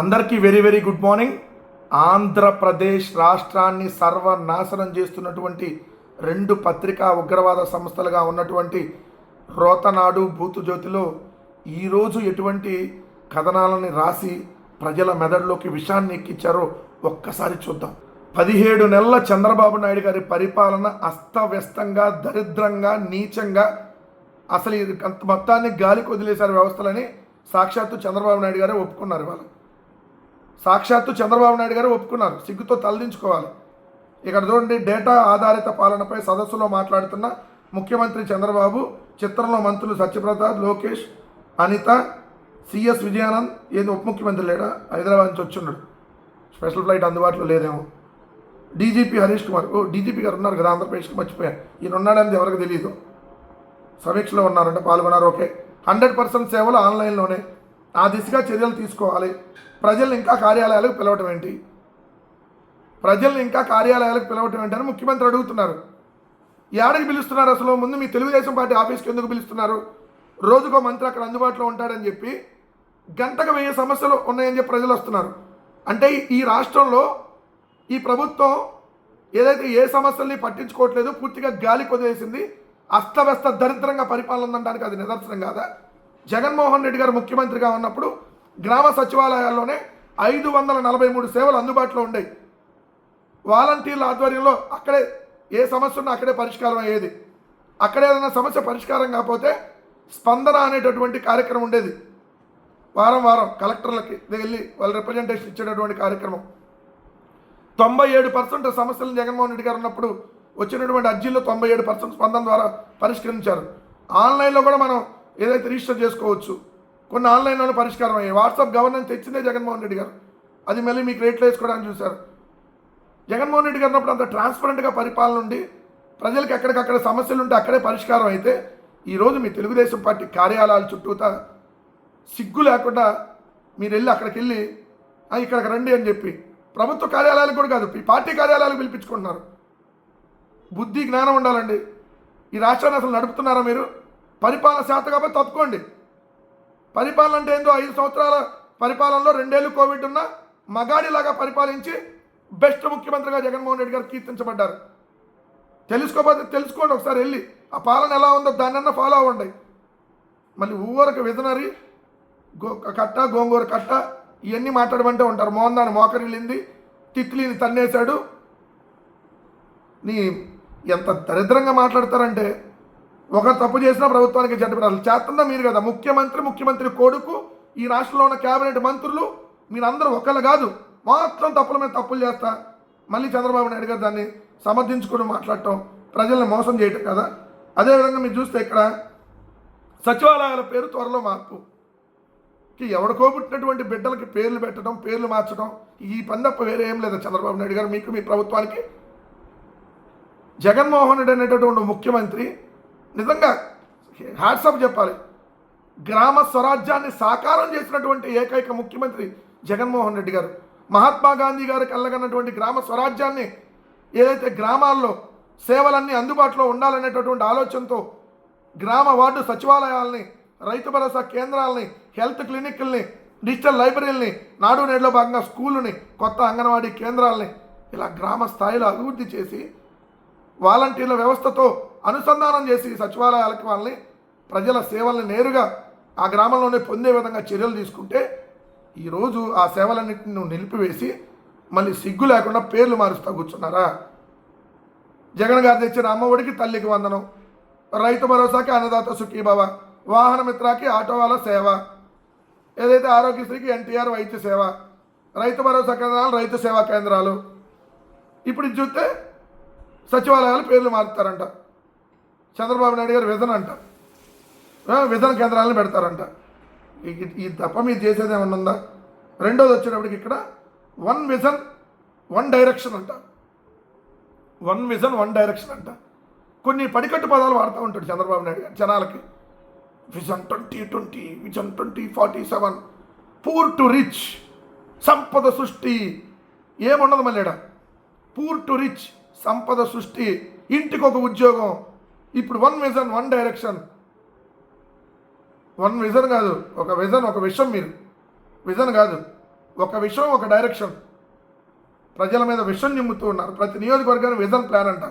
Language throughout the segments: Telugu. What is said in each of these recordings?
అందరికీ very very good morning. Andhra Pradesh రాష్ట్రాన్ని సర్వనాశనం చేస్తున్నటువంటి రెండు పత్రికా ఉగ్రవాద సంస్థలుగా ఉన్నటువంటి రోతనాడు భూతుజ్యోతిలో ఈరోజు ఎటువంటి కథనాలని రాసి ప్రజల మెదడులోకి విషాన్ని ఎక్కించారో ఒక్కసారి చూద్దాం. పదిహేడు నెలల చంద్రబాబు నాయుడు గారి పరిపాలన అస్తవ్యస్తంగా దరిద్రంగా నీచంగా అసలు ఇది మొత్తాన్ని గాలికి వదిలేశారు వ్యవస్థలని సాక్షాత్తు చంద్రబాబు నాయుడు గారే ఒప్పుకున్నారు ఇవాళ. సాక్షాత్తు చంద్రబాబు నాయుడు గారు ఒప్పుకున్నారు. సిగ్గుతో తలదించుకోవాలి. ఇక్కడ చూడండి డేటా ఆధారిత పాలనపై సదస్సులో మాట్లాడుతున్న ముఖ్యమంత్రి చంద్రబాబు చిత్రంలో మంత్రులు సత్యప్రసాద్ లోకేష్ అనిత సిఎస్ విజయానంద్ ఏది ఉప ముఖ్యమంత్రి లేడా? హైదరాబాద్ నుంచి వచ్చున్నాడు స్పెషల్ ఫ్లైట్ అందుబాటులో లేదేమో. డీజీపీ హరీష్ కుమార్. ఓ డీజీపీ గారు ఉన్నారు కదా ఆంధ్రప్రదేశ్కి మర్చిపోయాను. ఈయన ఉన్నాడని ఎవరికి తెలియదు సమీక్షలో ఉన్నారంటే పాల్గొన్నారు. ఓకే. హండ్రెడ్ పర్సెంట్ సేవలు ఆన్లైన్లోనే. ఆ దిశగా చర్యలు తీసుకోవాలి. ప్రజల్ని ఇంకా కార్యాలయాలకు పిలవటం ఏంటి? ప్రజల్ని ఇంకా కార్యాలయాలకు పిలవటం ఏంటి అని ముఖ్యమంత్రి అడుగుతున్నారు. ఏడకి పిలుస్తున్నారు అసలు. ముందు మీ తెలుగుదేశం పార్టీ ఆఫీస్కి ఎందుకు పిలుస్తున్నారు? రోజుకో మంత్రి అక్కడ అందుబాటులో ఉంటాడని చెప్పి గంటకు వెయ్యి సమస్యలు ఉన్నాయని చెప్పి ప్రజలు వస్తున్నారు. అంటే ఈ రాష్ట్రంలో ఈ ప్రభుత్వం ఏదైతే ఏ సమస్యల్ని పట్టించుకోవట్లేదు పూర్తిగా గాలి కొదిలేసింది అస్తవ్యస్త దరిద్రంగా పరిపాలన ఉండడానికి అది నిదర్శనం కాదా? జగన్మోహన్ రెడ్డి గారు ముఖ్యమంత్రిగా ఉన్నప్పుడు గ్రామ సచివాలయాల్లోనే ఐదు వందల నలభై మూడు సేవలు అందుబాటులో ఉండేవి. వాలంటీర్ల ఆధ్వర్యంలో అక్కడే ఏ సమస్య ఉన్నా అక్కడే పరిష్కారం అయ్యేది. అక్కడ ఏదైనా సమస్య పరిష్కారం కాకపోతే స్పందన అనేటటువంటి కార్యక్రమం ఉండేది. వారం వారం కలెక్టర్లకి వెళ్ళి వాళ్ళ రిప్రజెంటేషన్ ఇచ్చేటటువంటి కార్యక్రమం. తొంభై ఏడు పర్సెంట్ సమస్యలను జగన్మోహన్ రెడ్డి గారు ఉన్నప్పుడు వచ్చినటువంటి అర్జీల్లో తొంభై ఏడు పర్సెంట్ స్పందన ద్వారా పరిష్కరించారు. ఆన్లైన్లో కూడా మనం ఏదైతే రిజిస్టర్ చేసుకోవచ్చు కొన్ని ఆన్లైన్లోనే పరిష్కారం అయ్యాయి. వాట్సాప్ గవర్నెన్స్ తెచ్చిందే జగన్మోహన్ రెడ్డి గారు. అది మళ్ళీ మీకు రేట్లు వేసుకోవడానికి చూశారు. జగన్మోహన్ రెడ్డి గారు అంత ట్రాన్స్పరెంట్గా పరిపాలన ఉండి ప్రజలకు ఎక్కడికక్కడ సమస్యలు ఉంటే అక్కడే పరిష్కారం అయితే ఈరోజు మీ తెలుగుదేశం పార్టీ కార్యాలయాల చుట్టూతా సిగ్గు లేకుండా మీరు వెళ్ళి అక్కడికి వెళ్ళి ఇక్కడికి రండి అని చెప్పి ప్రభుత్వ కార్యాలయాలకు కూడా కాదు ఈ పార్టీ కార్యాలయాలకు పిలిపించుకుంటున్నారు. బుద్ధి జ్ఞానం ఉండాలండి. ఈ రాష్ట్రాన్ని అసలు నడుపుతున్నారా మీరు? పరిపాలన శాత కాబట్టి తప్పుకోండి పరిపాలన అంటే ఏందో ఐదు సంవత్సరాల పరిపాలనలో రెండేళ్ళు కోవిడ్ ఉన్న మగాడిలాగా పరిపాలించి బెస్ట్ ముఖ్యమంత్రిగా జగన్మోహన్ రెడ్డి గారు కీర్తించబడ్డారు. తెలుసుకోకపోతే తెలుసుకోండి ఒకసారి వెళ్ళి. ఆ పాలన ఎలా ఉందో దాన్నన్నా ఫాలో అవ్వండి. మళ్ళీ ఊరకు విజనరీ గో కట్ట గోంగూర కట్ట ఇవన్నీ మాట్లాడమంటే ఉంటారు. మోహన్ దాని మోకరిల్లింది తిత్లీని తన్నేశాడు. నీ ఎంత దరిద్రంగా మాట్లాడతారంటే ఒక తప్పు చేసినా ప్రభుత్వానికి చెడ్డపడాలి చేస్తుందా మీరు కదా. ముఖ్యమంత్రి ముఖ్యమంత్రి కొడుకు ఈ రాష్ట్రంలో ఉన్న కేబినెట్ మంత్రులు మీరందరూ ఒకళ్ళు కాదు. మొత్తం తప్పుల మీద తప్పులు చేస్తా. మళ్ళీ చంద్రబాబు నాయుడు గారు దాన్ని సమర్థించుకుని మాట్లాడటం ప్రజల్ని మోసం చేయటం కదా. అదేవిధంగా మీరు చూస్తే ఇక్కడ సచివాలయాల పేరు త్వరలో మార్పు. కి ఎవడికో పుట్టినటువంటి బిడ్డలకి పేర్లు పెట్టడం పేర్లు మార్చడం ఈ పని తప్ప వేరే ఏం లేదు చంద్రబాబు నాయుడు గారు. మీకు మీ ప్రభుత్వానికి జగన్మోహన్ రెడ్డి అనేటటువంటి ముఖ్యమంత్రి నిజంగా హ్యాట్సప్ చెప్పాలి. గ్రామ స్వరాజ్యాన్ని సాకారం చేసినటువంటి ఏకైక ముఖ్యమంత్రి జగన్మోహన్ రెడ్డి గారు. మహాత్మా గాంధీ గారు కలగనటువంటి గ్రామ స్వరాజ్యాన్ని ఏదైతే గ్రామాల్లో సేవలన్నీ అందుబాటులో ఉండాలనేటటువంటి ఆలోచనతో గ్రామ ward సచివాలయాల్ని Rythu Bharosa కేంద్రాలని health క్లినిక్ల్ని digital లైబ్రరీలని నాడు నేడులో భాగంగా స్కూళ్ళని కొత్త అంగన్వాడీ కేంద్రాలని ఇలా గ్రామ స్థాయిలో అభివృద్ధి చేసి వాలంటీర్ల వ్యవస్థతో అనుసంధానం చేసి సచివాలయాలకు వాళ్ళని ప్రజల సేవల్ని నేరుగా ఆ గ్రామంలోనే పొందే విధంగా చర్యలు తీసుకుంటే ఈరోజు ఆ సేవలన్నింటిని నువ్వు నిలిపివేసి మళ్ళీ సిగ్గు లేకుండా పేర్లు మారుస్తూ కూర్చున్నారా? జగన్ గారు తెచ్చిన అమ్మఒడికి తల్లికి వందనం. రైతు భరోసాకి అన్నదాత సుఖీభవ వాహన మిత్రాకి ఆటో వాళ్ళ సేవ. ఏదైతే ఆరోగ్యశ్రీకి ఎన్టీఆర్ వైద్య సేవ. రైతు భరోసా కేంద్రాలు రైతు సేవా కేంద్రాలు. ఇప్పుడు చూస్తే సచివాలయాలు పేర్లు మారుతారంట. చంద్రబాబు నాయుడు గారు విధన అంట. విధన కేంద్రాలను పెడతారంట. ఈ- తప్ప మీరు చేసేది ఏమన్నా ఉందా? రెండోది వచ్చేటప్పటికి ఇక్కడ వన్ విజన్ వన్ డైరెక్షన్ అంట. వన్ విజన్ వన్ డైరెక్షన్ అంట. కొన్ని పడికట్టు పదాలు వాడుతూ ఉంటాడు చంద్రబాబు నాయుడు గారు జనాలకి. Vision twenty twenty vision twenty forty seven poor to rich సంపద సృష్టి. ఏముండదు మళ్ళీ పూర్ టు రిచ్ సంపద సృష్టి. ఇంటికి ఒక ఉద్యోగం ఇప్పుడు one vision one direction one vision కాదు ఒక విజన్ ఒక విషయం మీరు. విజన్ కాదు ఒక విషయం ఒక డైరెక్షన్ ప్రజల మీద విషయం నిమ్ముతూ ఉన్నారు. ప్రతి నియోజకవర్గానికి విజన్ ప్లాన్ అంట.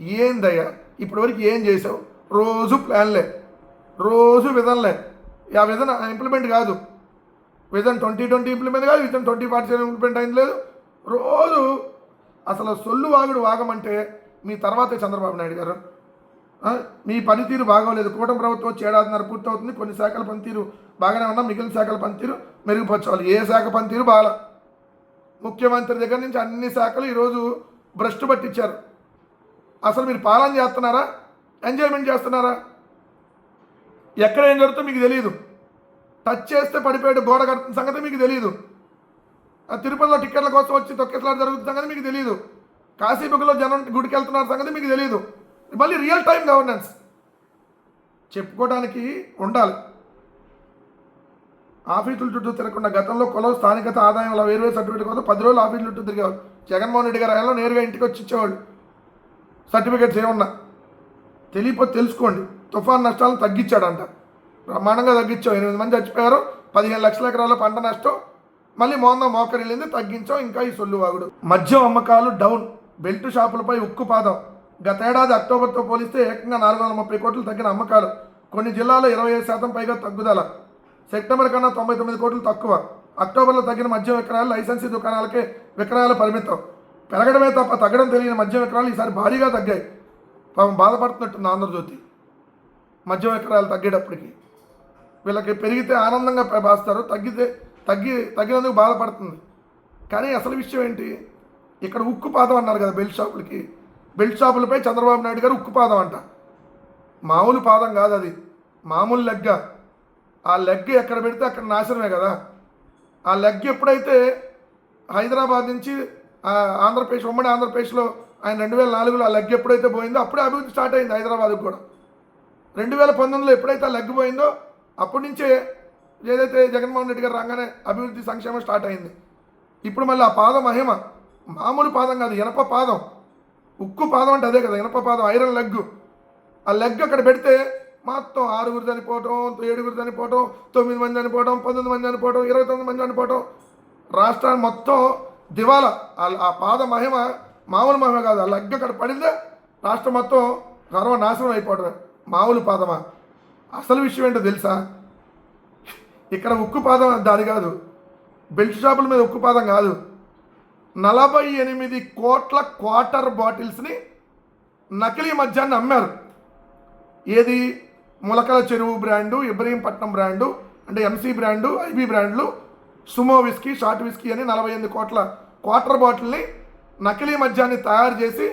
ఏందయ్యా ఇప్పటివరకు ఏం చేసావు? రోజు ప్లాన్లే రోజు విజన్లే ఆ విజన్ ఇంప్లిమెంట్ కాదు. విజన్ ట్వంటీ ట్వంటీ ఇంప్లిమెంట్ కాదు vision twenty forty seven implement అయింది లేదు. రోజు అసలు సొల్లు వాగుడు వాగమంటే మీ తర్వాతే చంద్రబాబు నాయుడు గారు మీ పనితీరు బాగోలేదు. కూటమి ప్రభుత్వం వచ్చి ఏడాదిన్నర పూర్తవుతుంది. కొన్ని శాఖల పనితీరు బాగానే ఉన్నా మిగిలిన శాఖల పనితీరు మెరుగుపరచాలి. ఏ శాఖ పనితీరు బాగా ముఖ్యమంత్రి దగ్గర నుంచి అన్ని శాఖలు ఈరోజు భ్రష్టు పట్టించారు. అసలు మీరు పాలన చేస్తున్నారా? ఎంజాయ్మెంట్ చేస్తున్నారా? ఎక్కడ ఏం జరుగుతుందో మీకు తెలియదు టచ్ చేస్తే పడిపోయాడు గోడ కడుతున్న సంగతి మీకు తెలియదు తిరుపతిలో టిక్కెట్ల కోసం వచ్చి తొక్కెట్లాట జరుగుతున్న సంగతి మీకు తెలియదు కాశీబుగ్లో జనం గుడికి వెళ్తున్నారు సంగతి మీకు తెలియదు మళ్ళీ రియల్ టైం గవర్నెన్స్ చెప్పుకోవడానికి ఉండాలి. ఆఫీసుల చుట్టూ తిరగకుండా గతంలో కులం స్థానికత ఆదాయం అలా వేరు వేరు సర్టిఫికేట్ కోసం పది రోజులు ఆఫీసుల చుట్టూ తిరిగేవాళ్ళు. జగన్మోహన్ రెడ్డి గారు ఆయనలో నేరుగా ఇంటికి వచ్చి ఇచ్చేవాళ్ళు. సర్టిఫికేట్స్ ఏమన్నా? తెలియపోతే తెలుసుకోండి. తుఫాన్ నష్టాలను తగ్గించాడంట. బ్రహ్మాండంగా తగ్గించాం ఎనిమిది మంది చచ్చిపోయారు. పదిహేను లక్షల ఎకరాల పంట నష్టం. మళ్ళీ మోందా మోకరిల్లింది తగ్గించాం ఇంకా ఈ సొల్లు వాగుడు. మద్యం అమ్మకాలు డౌన్ బెల్ట్ షాపులపై ఉక్కు పాదం. గతేడాది అక్టోబర్తో పోలిస్తే ఏకంగా నాలుగు వందల ముప్పై కోట్లు తగ్గిన అమ్మకాలు కొన్ని జిల్లాల్లో ఇరవై ఐదు శాతం పైగా తగ్గుదల. సెప్టెంబర్ కన్నా తొంభై తొమ్మిది కోట్లు తక్కువ. అక్టోబర్లో తగ్గిన మద్యం విక్రయాలు లైసెన్సీ దుకాణాలకే విక్రయాల పరిమితం. పెరగడమే తప్ప తగ్గడం తెలియని మద్యం విక్రయాలు ఈసారి భారీగా తగ్గాయి. పాపం బాధపడుతున్నట్టుంది ఆంధ్రజ్యోతి. మద్యం విక్రయాలు తగ్గేటప్పటికి. వీళ్ళకి పెరిగితే ఆనందంగా ప- భాస్తారు తగ్గితే తగ్గి తగ్గినందుకు బాధపడుతుంది. కానీ అసలు విషయం ఏంటి? ఇక్కడ ఉక్కు పాదం అన్నారు కదా బెల్ట్ షాపులకి. బెల్ట్ షాపులపై చంద్రబాబు నాయుడు గారు ఉక్కు పాదం అంట. మామూలు పాదం కాదు అది. మామూలు లెగ్గ. ఆ లెగ్ ఎక్కడ పెడితే అక్కడ నాశనమే కదా. ఆ లెగ్ ఎప్పుడైతే హైదరాబాద్ నుంచి ఆ, ఆంధ్రప్రదేశ్ ఉమ్మడి ఆంధ్రప్రదేశ్లో ఆయన రెండు వేల నాలుగులో ఆ లెగ్ ఎప్పుడైతే పోయిందో అప్పుడే అభివృద్ధి స్టార్ట్ అయింది హైదరాబాద్కు కూడా. రెండు వేల పంతొమ్మిదిలో ఎప్పుడైతే ఆ లెగ్ పోయిందో అప్పటి నుంచే ఏదైతే జగన్మోహన్ రెడ్డి గారు రాగానే అభివృద్ధి సంక్షేమం స్టార్ట్ అయింది. ఇప్పుడు మళ్ళీ ఆ పాదం మహిమ. మామూలు పాదం కాదు ఎనప పాదం. ఉక్కు పాదం అంటే అదే కదా ఇనప పాదం ఐరన్ లెగ్ ఆ లెగ్ అక్కడ పెడితే మొత్తం ఆరుగురు చనిపోవటం ఏడుగురు చనిపోవటం తొమ్మిది మంది చనిపోవటం పంతొమ్మిది మంది చనిపోవటం ఇరవై తొమ్మిది మంది చనిపోవటం. రాష్ట్రాన్ని మొత్తం దివాలా. ఆ- పాద మహిమ మామూలు మహిమ కాదు. ఆ లెగ్ అక్కడ పడిందే రాష్ట్రం మొత్తం సర్వనాశనం అయిపోవటమే మామూలు పాదమా. అసలు విషయం ఏంటో తెలుసా? ఇక్కడ ఉక్కు పాదం దాని కాదు. బెల్ట్ షాపుల మీద ఉక్కు పాదం కాదు. నలభై ఎనిమిది కోట్ల క్వార్టర్ బాటిల్స్ని నకిలీ మద్యాన్ని అమ్మారు. ఏది? ములకల చెరువు బ్రాండు ఇబ్రహీంపట్నం బ్రాండు అంటే ఎంసీ బ్రాండు ఐబీ బ్రాండ్లు సుమో విస్కీ షార్ట్ విస్కీ అని నలభై ఎనిమిది కోట్ల క్వార్టర్ బాటిల్ని నకిలీ మద్యాన్ని తయారు చేసి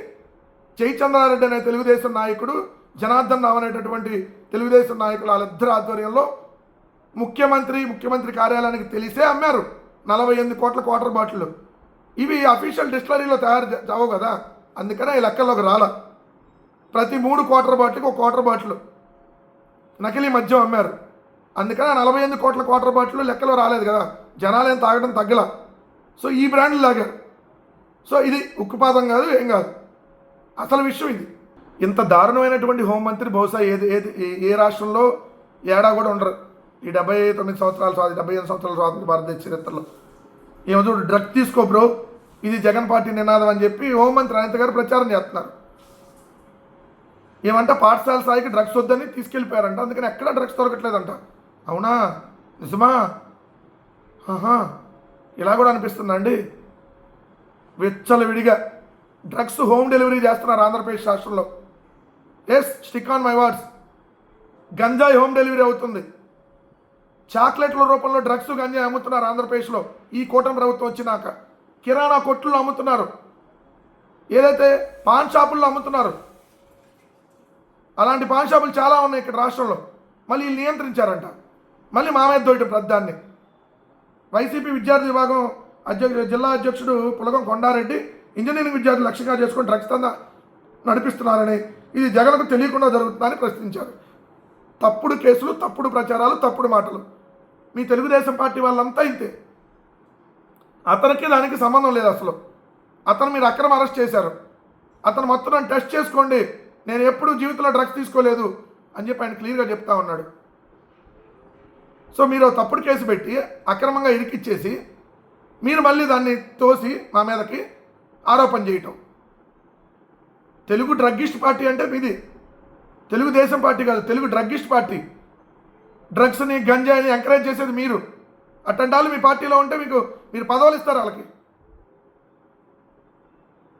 జయచంద్రారెడ్డి అనే తెలుగుదేశం నాయకుడు జనార్దన్ రావు అనేటటువంటి తెలుగుదేశం నాయకులు వాళ్ళిద్దరి ఆధ్వర్యంలో ముఖ్యమంత్రి ముఖ్యమంత్రి కార్యాలయానికి తెలిసే అమ్మారు. నలభై ఎనిమిది కోట్ల క్వార్టర్ బాటిల్ ఇవి అఫీషియల్ డిస్టిలరీలో తయారు చావు కదా. అందుకనే ఈ లెక్కల్లోకి రాల. ప్రతి మూడు క్వార్టర్ బాటిల్కి ఒక క్వార్టర్ బాటిల్ నకిలీ మద్యం అమ్మారు. అందుకనే నలభై ఎనిమిది కోట్ల క్వార్టర్ బాటిల్ లెక్కలో రాలేదు కదా. జనాలు ఏం తాగడం తగ్గల. సో ఈ బ్రాండ్లు లాగారు. సో ఇది ఉక్కుపాతం కాదు ఏం కాదు. అసలు విషయం ఇది. ఇంత దారుణమైనటువంటి హోంమంత్రి బహుశా ఏది ఏది ఏ- ఏ రాష్ట్రంలో ఏడా కూడా ఉండరు. ఈ డెబ్బై తొమ్మిది సంవత్సరాల స్వాతంత్ర డెబ్బై ఐదు సంవత్సరాల స్వాతంత్ర భారతదేశ చరిత్రలో. ఏమో చూడు డ్రగ్ తీసుకో బ్రో. ఇది జగన్ పార్టీ నినాదం అని చెప్పి హోంమంత్రి అనంత గారు ప్రచారం చేస్తున్నారు. ఏమంటే పాఠశాల స్థాయికి డ్రగ్స్ వద్దని తీసుకెళ్ళిపోయారంట. అందుకని ఎక్కడ డ్రగ్స్ దొరకట్లేదంట. అవునా? నిజమా? ఆహా. ఇలా కూడా అనిపిస్తుందండి విచ్చలవిడిగా. డ్రగ్స్ హోమ్ డెలివరీ చేస్తున్నారు ఆంధ్రప్రదేశ్ రాష్ట్రంలో. Yes stick on my words గంజాయి హోమ్ డెలివరీ అవుతుంది. చాక్లెట్ల రూపంలో డ్రగ్స్ గంజాయి అమ్ముతున్నారు ఆంధ్రప్రదేశ్లో. ఈ కూటమి ప్రభుత్వం వచ్చినాక కిరాణా కొట్లు అమ్ముతున్నారు. ఏదైతే పాన్ షాపుల్లో అమ్ముతున్నారు అలాంటి పాన్ షాపులు చాలా ఉన్నాయి ఇక్కడ రాష్ట్రంలో. మళ్ళీ నియంత్రించారంట. మళ్ళీ మామయ్య దొరికి ప్రద్దాన్ని ప్రధాన్ని. వైసీపీ విద్యార్థి విభాగం అధ్యక్షుడు జిల్లా అధ్యక్షుడు పులగం కొండారెడ్డి ఇంజనీరింగ్ విద్యార్థులు లక్ష్యంగా చేసుకుని డ్రగ్స్ దందా నడిపిస్తున్నారని ఇది జగన్కు తెలియకుండా జరుగుతుందని ప్రశ్నించారు. తప్పుడు కేసులు తప్పుడు ప్రచారాలు తప్పుడు మాటలు. మీ తెలుగుదేశం పార్టీ వాళ్ళంతా ఇంతే. అతనికి దానికి సంబంధం లేదు అసలు. అతను మీరు అక్రమ అరెస్ట్ చేశారు. అతను మొత్తం టెస్ట్ చేసుకోండి. నేను ఎప్పుడూ జీవితంలో డ్రగ్స్ తీసుకోలేదు అని చెప్పి ఆయన క్లియర్గా చెప్తా ఉన్నాడు. సో మీరు తప్పుడు కేసు పెట్టి అక్రమంగా ఇరికిచ్చేసి మీరు మళ్ళీ దాన్ని తోసి మా మీదకి ఆరోపణ చేయటం. తెలుగు డ్రగ్గిస్ట్ పార్టీ అంటే మీది. తెలుగుదేశం పార్టీ కాదు తెలుగు డ్రగ్గిస్ట్ పార్టీ. డ్రగ్స్ని గంజాయిని ఎంకరేజ్ చేసేది మీరు. అట్టంటాలు మీ పార్టీలో ఉంటే మీకు మీరు పదవులు ఇస్తారు వాళ్ళకి.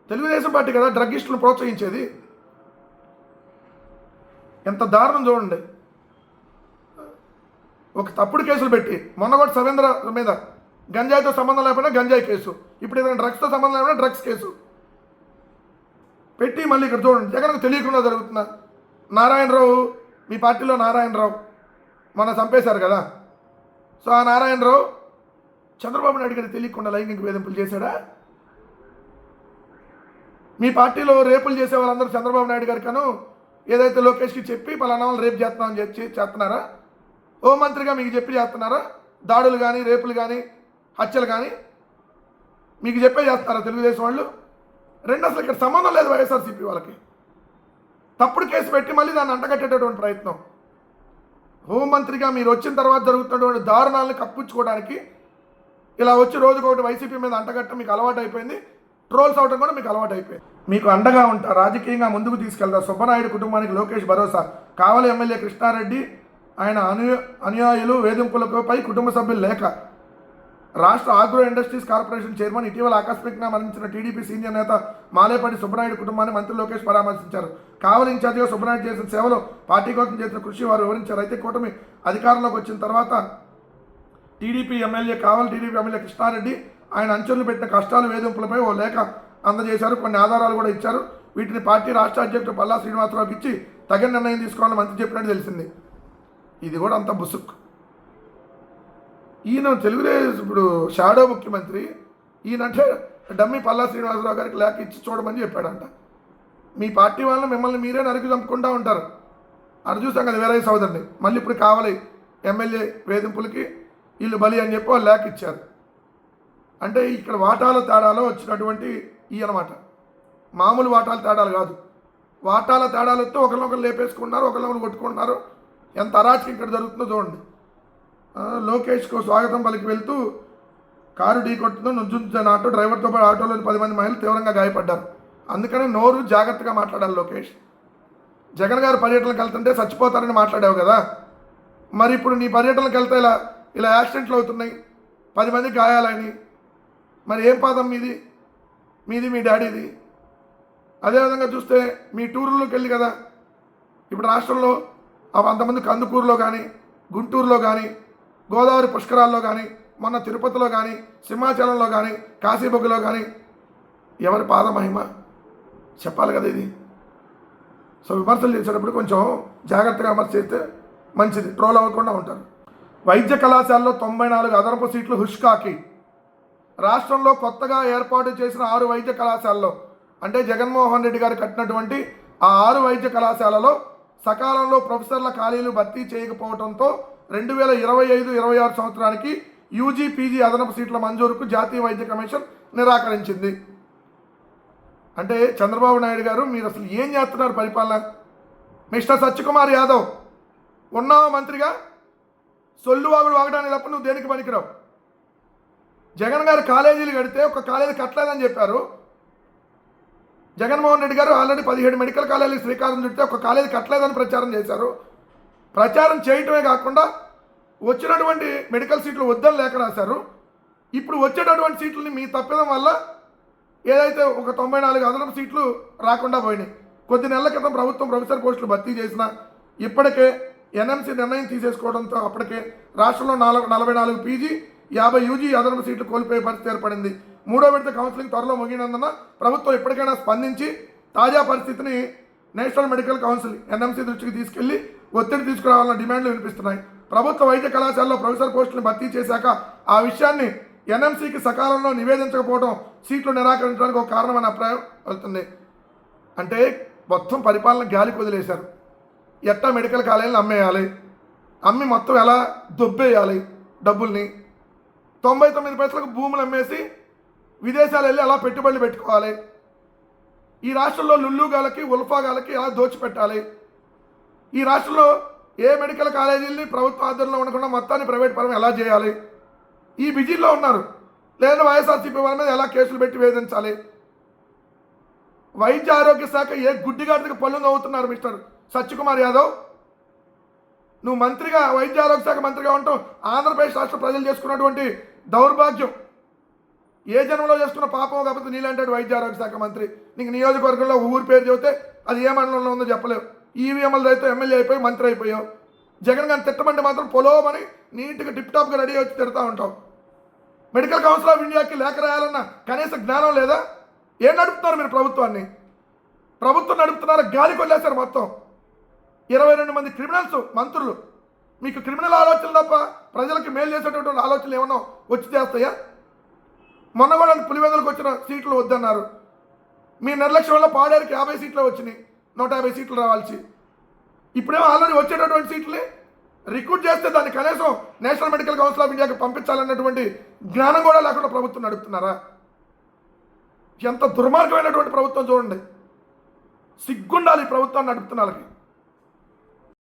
తెలుగుదేశం పార్టీ కదా డ్రగ్గిస్టులను ప్రోత్సహించేది. ఎంత దారుణం చూడండి. ఒక తప్పుడు కేసులు పెట్టి మొన్న కూడా సవేంద్ర మీద గంజాయితో సంబంధం లేకపోయినా గంజాయి కేసు. ఇప్పుడు ఏదైనా డ్రగ్స్తో సంబంధం లేకపోయినా డ్రగ్స్ కేసు. పెట్టి మళ్ళీ ఇక్కడ చూడండి. జగన్కు తెలియకుండా జరుగుతుందా నారాయణరావు మీ పార్టీలో నారాయణరావు. మొన్న చంపేశారు కదా. సో ఆ నారాయణరావు చంద్రబాబు నాయుడు గారికి తెలియకుండా లైంగిక వేధింపులు చేశాడా? మీ పార్టీలో రేపులు చేసే వాళ్ళందరూ చంద్రబాబు నాయుడు గారికను ఏదైతే లోకేష్కి చెప్పి పలానా వాళ్ళు రేపు చేస్తున్నామని చెప్పి చేస్తున్నారా? హోంమంత్రిగా మంత్రిగా మీకు చెప్పి చేస్తున్నారా? దాడులు కానీ రేపులు కానీ హత్యలు కానీ మీకు చెప్పే చేస్తున్నారా తెలుగుదేశం వాళ్ళు? రెండు అసలు ఇక్కడ సంబంధం లేదు వైఎస్ఆర్సీపీ వాళ్ళకి. తప్పుడు కేసు పెట్టి మళ్ళీ దాన్ని అంటగట్టేటటువంటి ప్రయత్నం. హోంమంత్రిగా మీరు వచ్చిన తర్వాత జరుగుతున్నటువంటి దారుణాలను కప్పించుకోవడానికి ఇలా వచ్చి రోజుకు ఒకటి వైసీపీ మీద అంటగట్టడం మీకు అలవాటు అయిపోయింది ట్రోల్స్ అవడం కూడా మీకు అలవాటు అయిపోయింది మీకు అండగా ఉంటా రాజకీయంగా ముందుకు తీసుకెళ్తా సుబ్బనాయుడు కుటుంబానికి లోకేష్ భరోసా కావలి ఎమ్మెల్యే కృష్ణారెడ్డి ఆయన అను అనుయాయులు వేధింపులపై కుటుంబ సభ్యులు లేక రాష్ట్ర ఆగ్రో ఇండస్ట్రీస్ కార్పొరేషన్ చైర్మన్ ఇటీవల ఆకస్మికంగా మరణించిన టీడీపీ సీనియర్ నేత మాలేపాటి సుబ్బనాయుడు కుటుంబాన్ని మంత్రి లోకేష్ పరామర్శించారు. కావలి ఇన్ఛార్జిగా సుబ్బనాయుడు చేసిన సేవలు పార్టీ కోసం చేసిన కృషి వారు వివరించారు. అయితే కూటమి అధికారంలోకి వచ్చిన తర్వాత TDP MLA Kavali TDP MLA Krishna Reddy ఆయన అంచెలు పెట్టిన కష్టాలు వేధింపులపై ఓ లేఖ అందజేశారు. కొన్ని ఆధారాలు కూడా ఇచ్చారు. వీటిని పార్టీ రాష్ట్ర అధ్యక్షుడు పల్లా శ్రీనివాసరావుకి ఇచ్చి తగిన నిర్ణయం తీసుకోవాలని మంత్రి చెప్పినట్టు తెలిసింది. ఇది కూడా అంత బుసుక్. ఈయన తెలుగుదేశం ఇప్పుడు షాడో ముఖ్యమంత్రి ఈయనంటే డమ్మి పల్లా శ్రీనివాసరావు గారికి లేఖ ఇచ్చి చూడమని చెప్పాడంట. మీ పార్టీ వాళ్ళని మిమ్మల్ని మీరే నరికి చంపుకుంటా ఉంటారు. అది చూసాం కదా వేరే సోదరిని. మళ్ళీ ఇప్పుడు కావాలి ఎమ్మెల్యే వేధింపులకి వీళ్ళు బలి అని చెప్పి వాళ్ళు లేఖ ఇచ్చారు. అంటే ఇక్కడ వాటాల తేడాలో వచ్చినటువంటి ఈ అనమాట మామూలు వాటాల తేడాలు కాదు. వాటాల తేడాలతో ఒకరినొకరు లేపేసుకుంటున్నారు ఒకరినొకరు కొట్టుకుంటున్నారు ఎంత అరాచకం ఇక్కడ జరుగుతుందో చూడండి. లోకేష్కు స్వాగతం పలికి వెళ్తూ కారు ఢీ కొట్టుతూ నుంచున్న ఆటో డ్రైవర్తో పాటు ఆటోలోని పది మంది మహిళలు తీవ్రంగా గాయపడ్డారు. అందుకనే నోరు జాగ్రత్తగా మాట్లాడాలి లోకేష్. జగన్ గారు పర్యటనకు వెళ్తుంటే చచ్చిపోతారని మాట్లాడావు కదా. మరి ఇప్పుడు నీ పర్యటనకు వెళ్తే ఇలా ఇలా యాక్సిడెంట్లు అవుతున్నాయి. పది మంది గాయాలని. మరి ఏం పాదం మీది? మీది మీ డాడీది. అదేవిధంగా చూస్తే మీ టూర్లోకి వెళ్ళి కదా. ఇప్పుడు రాష్ట్రంలో అంతమంది కందుకూరులో కానీ గుంటూరులో కానీ గోదావరి పుష్కరాల్లో కానీ మొన్న తిరుపతిలో కానీ సింహాచలంలో కానీ కాశీబొగ్గులో కానీ ఎవరి పాద మహిమ? చెప్పాలి కదా ఇది. సో విమర్శలు చేసేటప్పుడు కొంచెం జాగ్రత్తగా విమర్శ చేస్తే మంచిది. ట్రోల్ అవ్వకుండా ఉంటారు. వైద్య కళాశాలలో తొంభై నాలుగు అదనపు సీట్లు హుష్కాకి. రాష్ట్రంలో కొత్తగా ఏర్పాటు చేసిన ఆరు వైద్య కళాశాలలో అంటే జగన్మోహన్ రెడ్డి గారు కట్టినటువంటి ఆ ఆరు వైద్య కళాశాలలో సకాలంలో ప్రొఫెసర్ల ఖాళీలు భర్తీ చేయకపోవడంతో రెండు వేల ఇరవై ఐదు ఇరవై ఆరు సంవత్సరానికి యూజీ పీజీ అదనపు సీట్ల మంజూరుకు జాతీయ వైద్య కమిషన్ నిరాకరించింది. అంటే చంద్రబాబు నాయుడు గారు మీరు అసలు ఏం చేస్తున్నారు పరిపాలన? మిస్టర్ సత్యకుమార్ యాదవ్ ఉన్నావు మంత్రిగా? సొల్లు వాగుడు వాగడానికి తప్ప నువ్వు దేనికి పనికిరావు? జగన్ గారు కాలేజీలు కడితే ఒక కాలేజీ కట్టలేదని చెప్పారు. జగన్మోహన్ రెడ్డి గారు ఆల్రెడీ పదిహేడు మెడికల్ కాలేజీలు శ్రీకారం చుడితే ఒక కాలేజీ కట్టలేదని ప్రచారం చేశారు. ప్రచారం చేయటమే కాకుండా వచ్చినటువంటి మెడికల్ సీట్లు వద్దని లేఖ రాశారు. ఇప్పుడు వచ్చేటటువంటి సీట్లని మీ తప్పిదం వల్ల ఏదైతే ఒక తొంభై నాలుగు అదనపు సీట్లు రాకుండా పోయినాయి. కొద్ది నెలల క్రితం ప్రభుత్వం ప్రొఫెసర్ పోస్టులు భర్తీ చేసిన ఇప్పటికే ఎన్ఎంసీ నిర్ణయం తీసేసుకోవడంతో అప్పటికే రాష్ట్రంలో నాలుగు నలభై నాలుగు పీజీ యాభై యూజీ అదనపు సీట్లు కోల్పోయే పరిస్థితి ఏర్పడింది. మూడో విడత కౌన్సిలింగ్ త్వరలో ముగినందున ప్రభుత్వం ఇప్పటికైనా స్పందించి తాజా పరిస్థితిని నేషనల్ మెడికల్ కౌన్సిల్ ఎన్ఎంసీ దృష్టికి తీసుకెళ్ళి ఒత్తిడి తీసుకురావాలన్న డిమాండ్లు వినిపిస్తున్నాయి. ప్రభుత్వ వైద్య కళాశాలలో ప్రొఫెసర్ పోస్టులను భర్తీ చేశాక ఆ విషయాన్ని ఎన్ఎంసీకి సకాలంలో నివేదించకపోవడం సీట్లు నిరాకరించడానికి ఒక కారణమైన అభిప్రాయం వెళ్తుంది అంటే మొత్తం పరిపాలన గాలికి వదిలేశారు. ఎట్టా మెడికల్ కాలేజీలు అమ్మేయాలి అమ్మి మొత్తం ఎలా దొబ్బేయాలి డబ్బుల్ని? తొంభై తొమ్మిది పైసలకు భూములు అమ్మేసి విదేశాలు వెళ్ళి ఎలా పెట్టుబడులు పెట్టుకోవాలి. ఈ రాష్ట్రంలో లుల్లుగాలకి ఉల్ఫాగాలకి ఎలా దోచిపెట్టాలి? ఈ రాష్ట్రంలో ఏ మెడికల్ కాలేజీని ప్రభుత్వ ఆధ్వర్యంలో ఉండకుండా మొత్తాన్ని ప్రైవేట్ పరం ఎలా చేయాలి? ఈ బిజీలో ఉన్నారు. లేదంటే వైఎస్ఆర్సీపీ వాళ్ళ మీద ఎలా కేసులు పెట్టి వేధించాలి? వైద్య ఆరోగ్య శాఖ ఏ గుడ్డిగాడికి పళ్ళు నవ్వుతున్నారు మిస్టర్ సత్యకుమార్ యాదవ్? నువ్వు మంత్రిగా వైద్య ఆరోగ్య శాఖ మంత్రిగా ఉంటావు ఆంధ్రప్రదేశ్ రాష్ట్ర ప్రజలు చేసుకున్నటువంటి దౌర్భాగ్యం. ఏ జన్మలో చేసుకున్న పాపం కాకపోతే నీలాంటి వైద్య ఆరోగ్య శాఖ మంత్రి. నీకు నియోజకవర్గంలో ఊరు పేరు చెబితే అది ఏ మండలంలో ఉందో చెప్పలేవు. ఈవీఎంల రైతు ఎమ్మెల్యే అయిపోయి మంత్రి అయిపోయావు. జగన్ గారిని తిట్టమంటే మాత్రం పొలోమని నీట్గా టిప్ టాప్గా రెడీ వచ్చి తిడతా ఉంటావు. మెడికల్ కౌన్సిల్ ఆఫ్ ఇండియాకి లేఖ రాయాలన్న కనీస జ్ఞానం లేదా? ఏం నడుపుతున్నారు మీరు ప్రభుత్వాన్ని? ప్రభుత్వం నడుపుతున్నారు? గాలి కొల్లేశారు మొత్తం. ఇరవై రెండు మంది క్రిమినల్స్ మంత్రులు. మీకు క్రిమినల్ ఆలోచనలు తప్ప ప్రజలకి మేలు చేసేటటువంటి ఆలోచనలు ఏమన్నా వచ్చి చేస్తాయా? మొన్న కూడా పులివెందులకు వచ్చిన సీట్లు వద్దన్నారు. మీ నిర్లక్ష్యం వల్ల పాడేరుకి యాభై సీట్లు వచ్చినాయి. నూట యాభై సీట్లు రావాల్సి. ఇప్పుడేమో ఆల్రెడీ వచ్చేటటువంటి సీట్లే. రిక్రూట్ చేస్తే దాన్ని కనీసం నేషనల్ మెడికల్ కౌన్సిల్ ఆఫ్ ఇండియాకి పంపించాలన్నటువంటి జ్ఞానం కూడా లేకుండా ప్రభుత్వం నడుపుతున్నారా? ఎంత దుర్మార్గమైనటువంటి ప్రభుత్వం చూడండి. సిగ్గుండాలి ప్రభుత్వాన్ని నడుపుతున్న వాళ్ళకి.